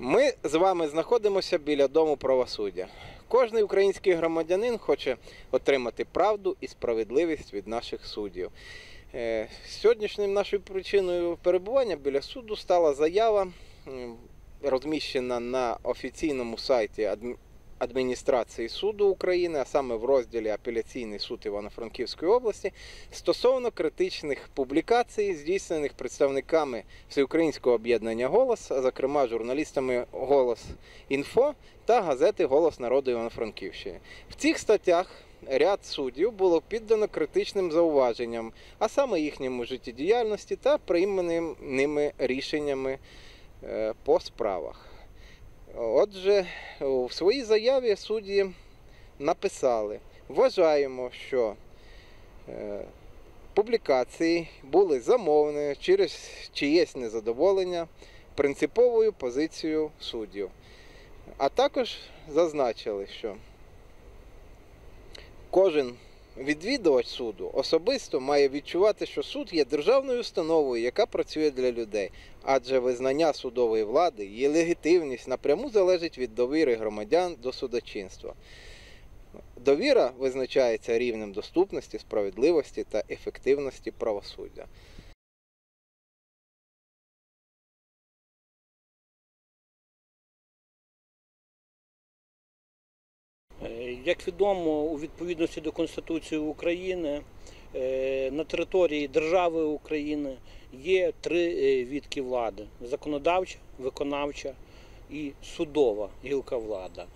Ми з вами знаходимося біля дому правосуддя. Кожний український громадянин хоче отримати правду і справедливість від наших суддів. Е, Сьогоднішнім нашою причиною перебування біля суду стала заява, розміщена на офіційному сайті адміністрації суду України, а саме в розділі Апеляційний суд Івано-Франківської області, стосовно критичних публікацій, здійснених представниками Всеукраїнського об'єднання Голос, а зокрема журналістами Голос Інфо та газети Голос народу Івано-Франківщини. В цих статтях ряд суддів було піддано критичним зауваженням, а саме їхньому життєдіяльності та прийманим ними рішеннями е, по справах. Отже, у своїй заяві судді написали: вважаємо, що е, публікації були замовлені через чиєсь незадоволення принциповою позицією суддів. А також зазначили, що кожен відвідувач суду особисто має відчувати, що суд є державною установою, яка працює для людей, адже визнання судової влади, її легітимність напряму залежить від довіри громадян до судочинства. Довіра визначається рівнем доступності, справедливості та ефективності правосуддя. Як відомо, у відповідності до Конституції України е, на території держави України є три е, відки влади: законодавча, виконавча і судова гілка влада.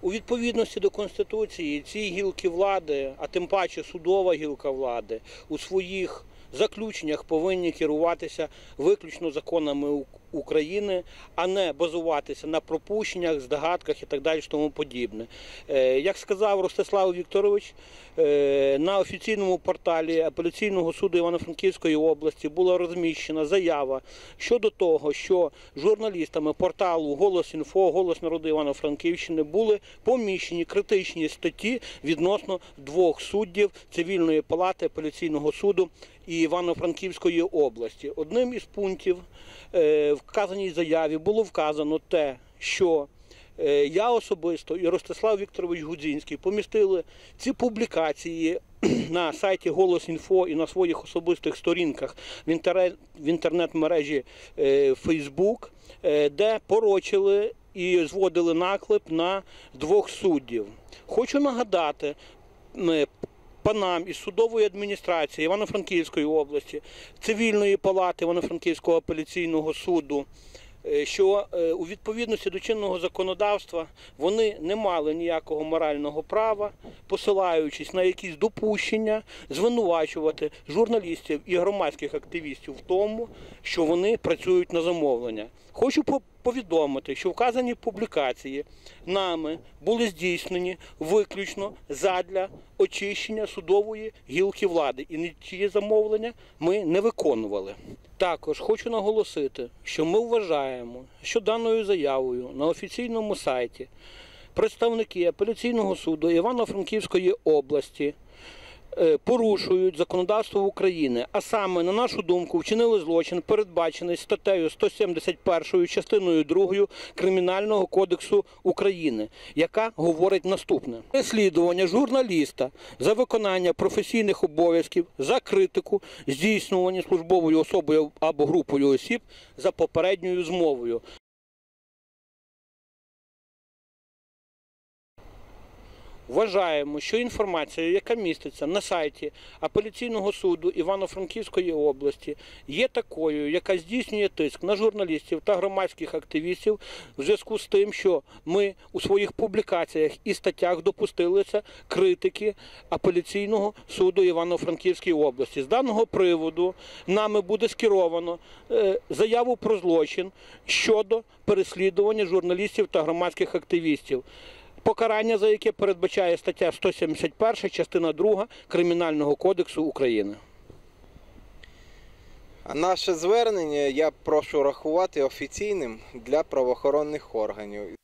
У відповідності до Конституції ці гілки влади, а тим паче судова гілка влади, у своїх заключеннях повинні керуватися виключно законами України, а не базуватися на пропущеннях, здогадках і так далі, тому подібне. Е, Як сказав Ростислав Вікторович, е, на офіційному порталі апеляційного суду Івано-Франківської області була розміщена заява щодо того, що журналістами порталу Голос інфо, Голос народу Івано-Франківщини були поміщені критичні статті відносно двох суддів цивільної палати апеляційного суду і Івано-Франківської області. Одним із пунктів е, вказаній заяві було вказано те, що е, я особисто і Ростислав Вікторович Гудзінський помістили ці публікації на сайті Голос.Інфо і на своїх особистих сторінках в, інтернет, в інтернет-мережі е, Facebook, де порочили і зводили наклеп на двох суддів. Хочу нагадати. Панам із судової адміністрації Івано-Франківської області, цивільної палати Івано-Франківського апеляційного суду, е, що е, у відповідності до чинного законодавства вони не мали ніякого морального права, посилаючись на якісь допущення, звинувачувати журналістів і громадських активістів в тому, що вони працюють на замовлення. Хочу повідомити, що вказані публікації нами були здійснені виключно задля очищення судової гілки влади, і нічиє замовлення ми не виконували. Також хочу наголосити, що ми вважаємо, що даною заявою на офіційному сайті представники апеляційного суду Івано-Франківської області порушують законодавство України, а саме, на нашу думку, вчинили злочин, передбачений статтею 171 частиною 2 Кримінального кодексу України, яка говорить наступне: переслідування журналіста за виконання професійних обов'язків, за критику, здійснювання службовою особою або групою осіб за попередньою змовою. Вважаємо, що інформація, яка міститься на сайті апеляційного суду Івано-Франківської області, є такою, яка здійснює тиск на журналістів та громадських активістів в зв'язку з тим, що ми у своїх публікаціях і статтях допустилися критики апеляційного суду Івано-Франківської області. З даного приводу нами буде скеровано е, заяву про злочин щодо переслідування журналістів та громадських активістів покарання за яке передбачає стаття 171, частина 2 Кримінального кодексу України. Наше звернення я прошу рахувати офіційним для правоохоронних органів.